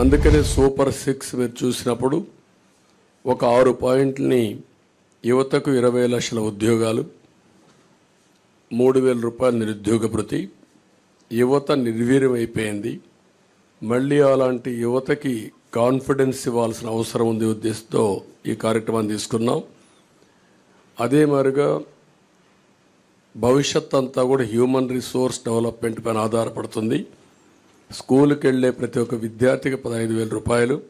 అందుకనే super six మీరు చూసినప్పుడు ఒక ఆరు పాయింట్లని యువతకు ఇరవై లక్షల ఉద్యోగాలు మూడు వేల రూపాయల నిరుద్యోగ భృతి యువత నిర్వీర్యం అయిపోయింది మళ్ళీ అలాంటి యువతకి కాన్ఫిడెన్స్ ఇవ్వాల్సిన అవసరం ఉంది ఉద్దేశంతో ఈ కార్యక్రమాన్ని తీసుకున్నాం. అదే మాదిరిగా భవిష్యత్ అంతా కూడా హ్యూమన్ రిసోర్స్ డెవలప్మెంట్ పైన ఆధారపడుతుంది. స్కూల్కి వెళ్ళే ప్రతి ఒక్క విద్యార్థికి పదహైదు వేల రూపాయలు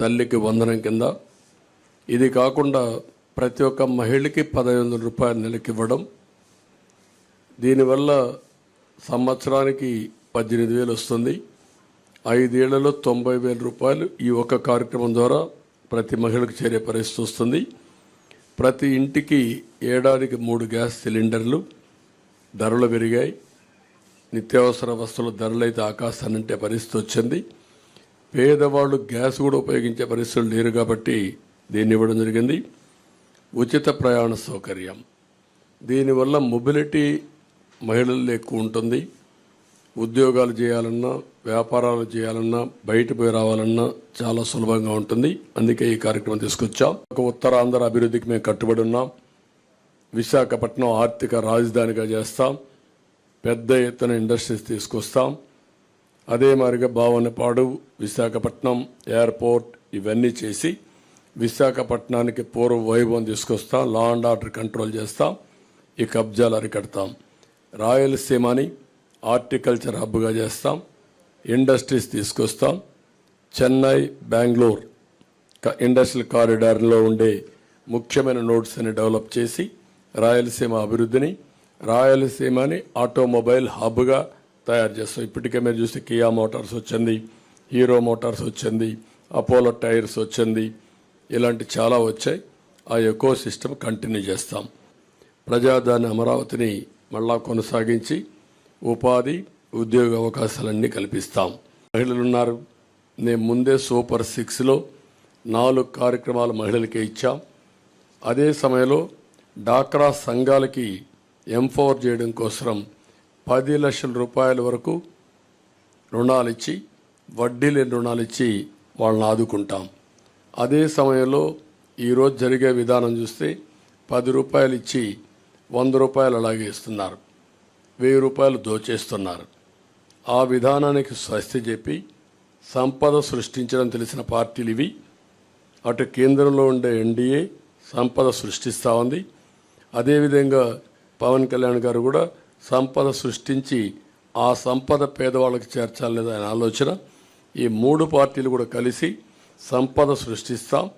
తల్లికి వందనం కింద. ఇది కాకుండా ప్రతి ఒక్క మహిళకి పదహైదు వందల రూపాయలు నెలకి ఇవ్వడం. దీనివల్ల సంవత్సరానికి పద్దెనిమిది వేలు వస్తుంది. ఐదేళ్ళలో తొంభై వేల రూపాయలు ఈ ఒక్క కార్యక్రమం ద్వారా ప్రతి మహిళకు చేరే పరిస్థితి వస్తుంది. ప్రతి ఇంటికి ఏడాదికి మూడు గ్యాస్ సిలిండర్లు ధరలు పెరిగాయి. నిత్యావసర వస్తువుల ధరలు అయితే ఆకాశాన్నంటే పరిస్థితి వచ్చింది. పేదవాళ్ళు గ్యాస్ కూడా ఉపయోగించే పరిస్థితులు లేరు కాబట్టి దీన్ని ఇవ్వడం జరిగింది. ఉచిత ప్రయాణ సౌకర్యం. దీనివల్ల మొబిలిటీ మహిళల్లో ఎక్కువ ఉంటుంది. ఉద్యోగాలు చేయాలన్నా వ్యాపారాలు చేయాలన్నా బయట పోయి రావాలన్నా చాలా సులభంగా ఉంటుంది. అందుకే ఈ కార్యక్రమం తీసుకొచ్చాం. ఒక ఉత్తరాంధ్ర అభివృద్ధికి మేము కట్టుబడి ఉన్నాం. విశాఖపట్నం ఆర్థిక రాజధానిగా చేస్తాం. పెద్ద ఎత్తున ఇండస్ట్రీస్ తీసుకొస్తాం. అదే మాదిరిగా భావనపాడు విశాఖపట్నం ఎయిర్పోర్ట్ ఇవన్నీ చేసి విశాఖపట్నానికి పూర్వ వైభవం తీసుకొస్తాం. లా అండ్ ఆర్డర్ కంట్రోల్ చేస్తాం. ఈ కబ్జాలు అరికడతాం రాయలసీమని హార్టికల్చర్ హబ్గా చేస్తాం. ఇండస్ట్రీస్ తీసుకొస్తాం. చెన్నై బెంగళూరు ఇండస్ట్రియల్ కారిడార్లో ఉండే ముఖ్యమైన నోట్స్ని డెవలప్ చేసి రాయలసీమ అభివృద్ధిని రాయలసీమని ఆటోమొబైల్ హబ్గా తయారు చేస్తాం. ఇప్పటికే మీరు చూస్తే కియా మోటార్స్ వచ్చింది హీరో మోటార్స్ వచ్చింది అపోలో టైర్స్ వచ్చింది ఇలాంటి చాలా వచ్చాయి. ఆ ఎకో సిస్టమ్ కంటిన్యూ చేస్తాం. ప్రజాదాని అమరావతిని మళ్ళా కొనసాగించి ఉపాధి ఉద్యోగ అవకాశాలన్నీ కల్పిస్తాం. మహిళలు ఉన్నారు. నేను ముందే సూపర్ సిక్స్లో నాలుగు కార్యక్రమాలు మహిళలకే ఇచ్చాం. అదే సమయంలో డాక్రా సంఘాలకి ఎంపవర్ చేయడం కోసం పది లక్షల రూపాయల వరకు రుణాలు ఇచ్చి వడ్డీ లేని రుణాలు ఇచ్చి వాళ్ళని ఆదుకుంటాం. అదే సమయంలో ఈరోజు జరిగే విధానం చూస్తే పది రూపాయలు ఇచ్చి వంద రూపాయలు అలాగే ఇస్తున్నారు. వెయ్యి రూపాయలు దోచేస్తున్నారు. ఆ విధానానికి స్వస్తి చెప్పి సంపద సృష్టించడం తెలిసిన పార్టీలు ఇవి. అటు కేంద్రంలో ఉండే ఎన్డీఏ సంపద సృష్టిస్తూ ఉంది. అదేవిధంగా పవన్ కళ్యాణ్ గారు కూడా సంపద సృష్టించి ఆ సంపద పేదవాళ్ళకి చేర్చాలనేది ఆయన ఆలోచన. ఈ మూడు పార్టీలు కూడా కలిసి సంపద సృష్టిస్తాం.